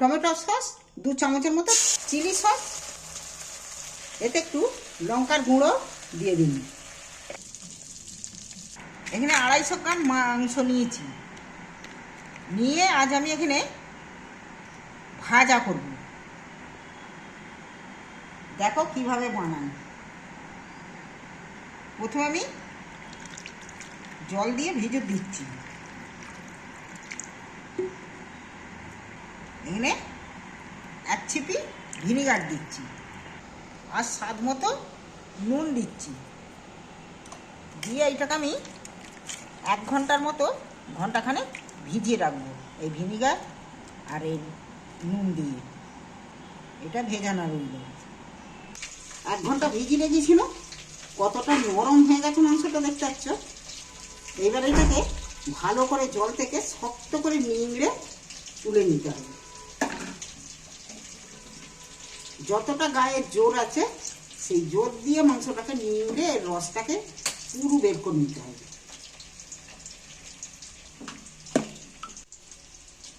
Tomato sauce, দু চামচের মতো চিলি সস, এতে একটু লঙ্কার গুঁড়ো দিয়ে দিন। এখানে আড়াইশো গ্রাম মাংস নিয়েছি। নিয়ে আজ আমি এখানে ভাজা করব। দেখো কীভাবে বানাই। প্রথমে আমি জল দিয়ে ভিজে দিচ্ছি। এখানে এক ছিপি ভিনিগার দিচ্ছি আর স্বাদ মতো নুন দিচ্ছি। দিয়ে এইটাকে আমি এক ঘণ্টার মতো ঘন্টাখানে ভিজিয়ে রাখব, এই ভিনিগার আর এই নুন দিয়ে। এটা ভেজানো রইল। এক ঘণ্টা ভিজিয়ে রেখেছিল, কতটা নরম হয়ে গেছে মাংসটা দেখতে পাচ্ছ? এবার এটাকে ভালো করে জল থেকে শক্ত করে নিংড়ে তুলে নিতে হবে। যতটা গায়ের জোর আছে, সেই জোর দিয়ে মাংসটাকে এর রসটাকে পুরো বের করে নিতে হবে।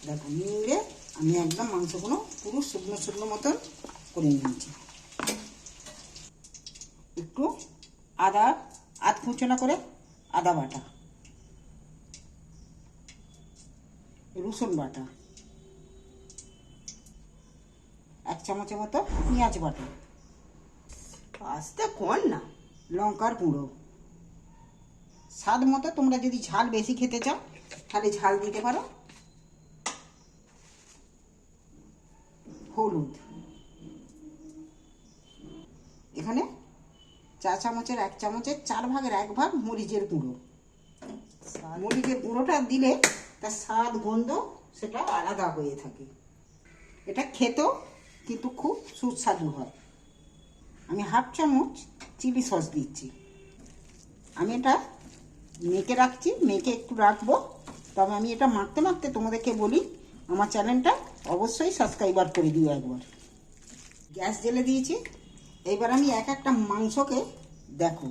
দেখো, নিংড়ে আমি একদম মাংসগুলো পুরো শুকনো শুকনো মতন করে নিয়েছি। একটু আদা, আধ কুচনা করে আদা বাটা, রসুন বাটা। এক চামচের মতো পেঁয়াজ বাটা। আস্তে কর না, লঙ্কার গুঁড়ো। স্বাদ মতো তোমরা যদি ঝাল বেশি খেতে চাও, তাহলে ঝাল দিতে পারো। হলুদ। এখানে চা চামচের এক চামচের, চার ভাগের এক ভাগ মরিচের গুঁড়ো। মরিচের গুঁড়োটা দিলে তার স্বাদ, গন্ধ সেটা আলাদা হয়ে থাকে। এটা খেতেও কিন্তু খুব সুস্বাদু হয়। আমি হাফ চামচ চিলি সস দিচ্ছি। আমি এটা মেখে রাখছি, মেখে একটু রাখব। তবে আমি এটা মাখতে মাখতে তোমাদেরকে বলি, আমার চ্যানেলটা অবশ্যই সাবস্ক্রাইবার করে দিও একবার। গ্যাস জেলে দিয়েছি। এইবার আমি এক একটা মাংসকে দেখো,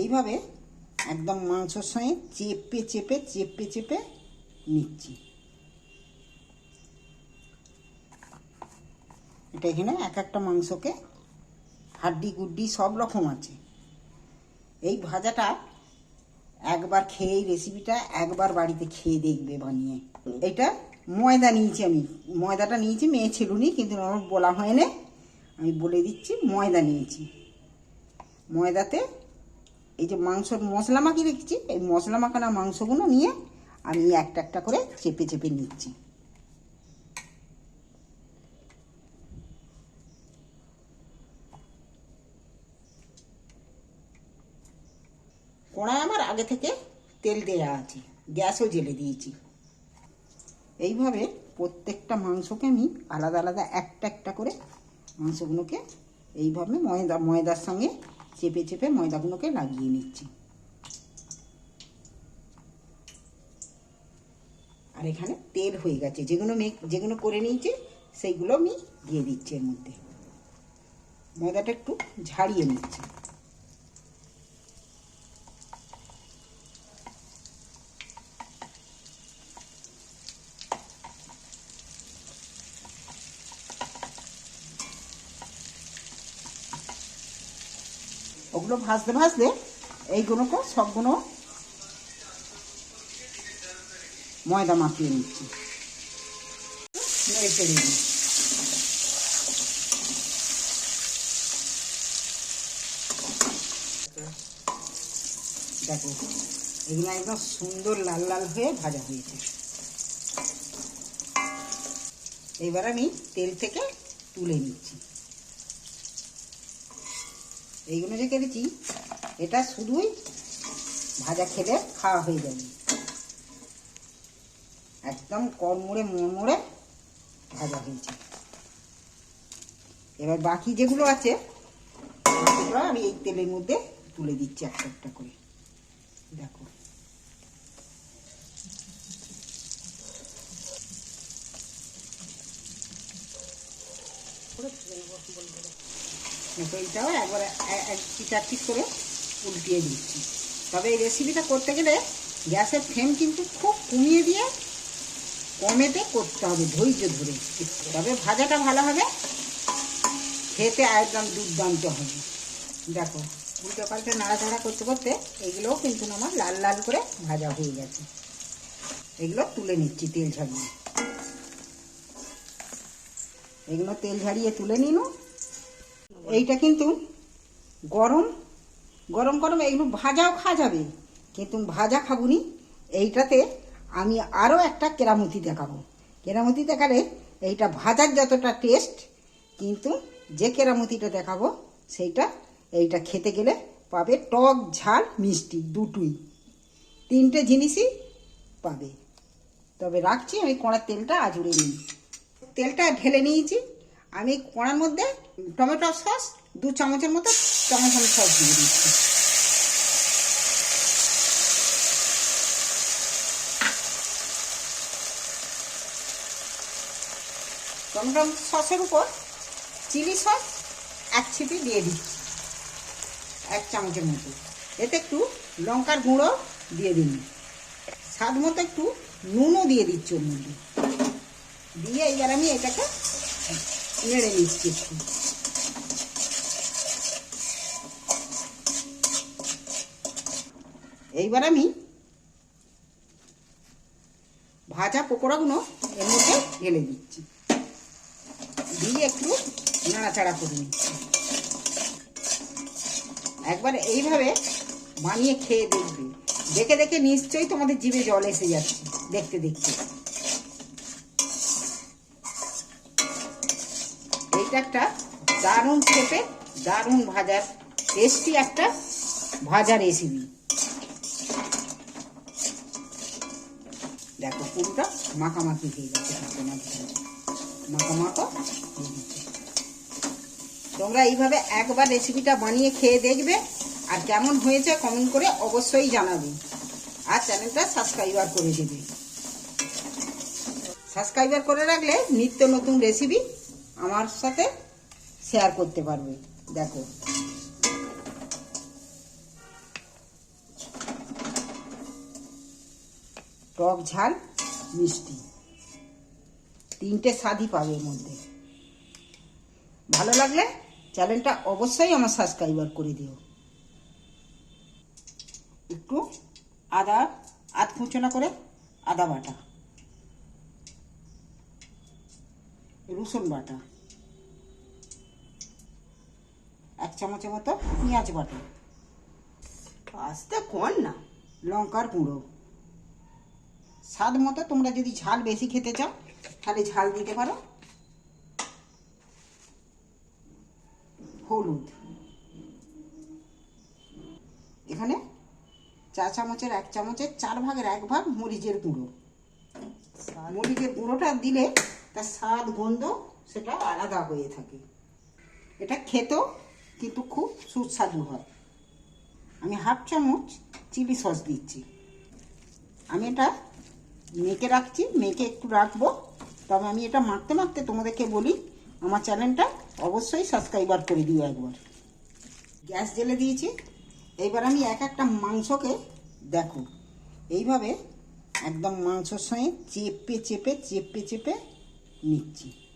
এইভাবে একদম মাংসর সঙ্গে চেপে চেপে চেপে চেপে নিচ্ছি। এটা এখানে এক একটা মাংসকে হাড্ডি গুড্ডি সব রকম আছে। এই ভাজাটা একবার খেয়ে এই রেসিপিটা একবার বাড়িতে খেয়ে দেখবে বানিয়ে। এটা ময়দা নিয়েছি আমি। ময়দাটা নিয়েছি, মেয়ে ছিলুনি কিন্তু আমার বলা হয়নি। আমি বলে দিচ্ছি, ময়দা নিয়েছি। ময়দাতে এই যে মাংসর মশলা মাখিয়ে রেখেছি, এই মশলা মাখানো মাংসগুলো নিয়ে আমি একটা একটা করে চেপে চেপে নিচ্ছি। কড়াই আমার আগে থেকে তেল দেয়া আছে, গ্যাসও জেলে দিয়েছি। এইভাবে প্রত্যেকটা মাংসকে আমি আলাদা আলাদা একটা একটা করে মাংসগুলোকে এইভাবে ময়দা, ময়দার সঙ্গে চেপে চেপে ময়দাগুলোকে লাগিয়ে নিচ্ছি। আর এখানে তেল হয়ে গেছে, যেগুলো মেক যেগুলো করে নিয়েছি, সেইগুলো আমি দিয়ে দিচ্ছি এর মধ্যে। ময়দাটা একটু ঝাড়িয়ে নিচ্ছি। ওগুলো ভাজতে ভাজতে এইগুলোকে সবগুলো ময়দা মাখিয়ে নিচ্ছি। দেখো, এগুলো একদম সুন্দর লাল লাল হয়ে ভাজা হয়েছে। এবার আমি তেল থেকে তুলে নিচ্ছি। এইগুলো যে কেটেছি, এটা শুধুই ভাজা খেলে খাওয়া হয়ে যাবে। একদম কড়মুড়ে মোড়মুড়ে ভাজা হয়েছে। এবার বাকি যেগুলো আছে আমি এই তেলের মধ্যে তুলে দিচ্ছি একটা একটা করে। দেখো। দেখো এইটাও একবার পিঠ করে উল্টিয়ে দিচ্ছি। তবে এই রেসিপিটা করতে গেলে গ্যাসের ফ্লেম কিন্তু খুব কমিয়ে দিয়ে কমেতে করতে হবে, ধৈর্য ধরে তবে ভাজাটা ভালো হবে, খেতে একদম দুর্দান্ত হবে। দেখো, উল্টো পাল্টে নাড়াচাড়া করতে করতে এগুলোও কিন্তু আমার লাল লাল করে ভাজা হয়ে গেছে। এগুলো তুলে নিচ্ছি তেল ঝাড়িয়ে। এগুলো তেল ঝাড়িয়ে তুলে নিন। এইটা কিন্তু গরম গরম গরম এগুলো ভাজাও খাওয়া যাবে। কিন্তু ভাজা খাবুনি, এইটাতে আমি আরও একটা কেরামতি দেখাবো। কেরামতি দেখালে এইটা ভাজার যতটা টেস্ট কিন্তু যে কেরামতিটা দেখাবো, সেইটা, এইটা খেতে গেলে পাবে টক ঝাল মিষ্টি দুটোই। তিনটে জিনিসই পাবে। তবে রাখছি, আমি কড়ার তেলটা আজুড়ে নিই। তেলটা ঢেলে নিয়েছি। আমি কড়ার মধ্যে টমেটো সস, দু চামচের মতো টমেটো সস দিয়ে দিচ্ছি। টমেটো সসের উপর চিলি সস এক ছিপি দিয়ে দিচ্ছি, এক চামচের মতো। এতে একটু লঙ্কার গুঁড়ো দিয়ে দিন। স্বাদ মতো একটু নুনও দিয়ে দিচ্ছি ওর মধ্যে। দিয়ে এবার আমি এটাকে নেড়ে নিচ্ছি একটু। এইবার আমি ভাজা পকোড়াগুলো এর মধ্যে ঢেলে দিচ্ছি। দিয়ে একটু নাড়াচাড়া করে নিচ্ছি। একবার এইভাবে বানিয়ে খেয়ে দেখবে। দেখে দেখে নিশ্চয়ই তোমাদের জিভে জল এসে যাচ্ছে। দেখতে দেখতে। একটা দারুণ খেপে দারুণ ভাজার টেস্টি একটা ভাজা রেসিপি দেখো, পুরোটা মাখামাখি হয়ে গেছে মাখামাখো তোমরা এইভাবে একবার রেসিপিটা বানিয়ে খেয়ে দেখবে। আর কেমন হয়েছে কমেন্ট করে অবশ্যই জানাবে। আর চ্যানেলটা সাবস্ক্রাইবার করে দেবে। সাবস্ক্রাইবার করে রাখলে নিত্য নতুন রেসিপি আমার সাথে শেয়ার করতে পারবে, দেখো। টক ঝাল, মিষ্টি। তিনটে স্বাদই পাবে এর মধ্যে। ভালো লাগলে চ্যানেলটা অবশ্যই আমার সাবস্ক্রাইবার করে দিও। একটু আদা আধ ফুচনা করে আদা বাটা। রসুন বাটা। এক চামচের মতো পেঁয়াজ বাটা। আস্তে কর না, লঙ্কার গুঁড়ো। স্বাদ মতো তোমরা যদি ঝাল বেশি খেতে চাও, তাহলে ঝাল দিতে পারো। হলুদ। এখানে চা চামচের এক চামচের চার ভাগের এক ভাগ মরিচের গুঁড়ো। মরিচের গুঁড়োটা দিলে তার স্বাদ, গন্ধ সেটা আলাদা হয়ে থাকে। এটা খেতেও কিন্তু খুব সুস্বাদু হয়। আমি হাফ চামচ চিলি সস দিচ্ছি। আমি এটা মেখে রাখছি, মেখে একটু রাখব। তবে আমি এটা মাখতে মাখতে তোমাদেরকে বলি, আমার চ্যানেলটা অবশ্যই সাবস্ক্রাইবার করে দিও একবার। গ্যাস জেলে দিয়েছি। এইবার আমি এক একটা মাংসকে দেখো। এইভাবে একদম মাংসর সঙ্গে চেপে চেপে চেপে চেপে নিচ্ছি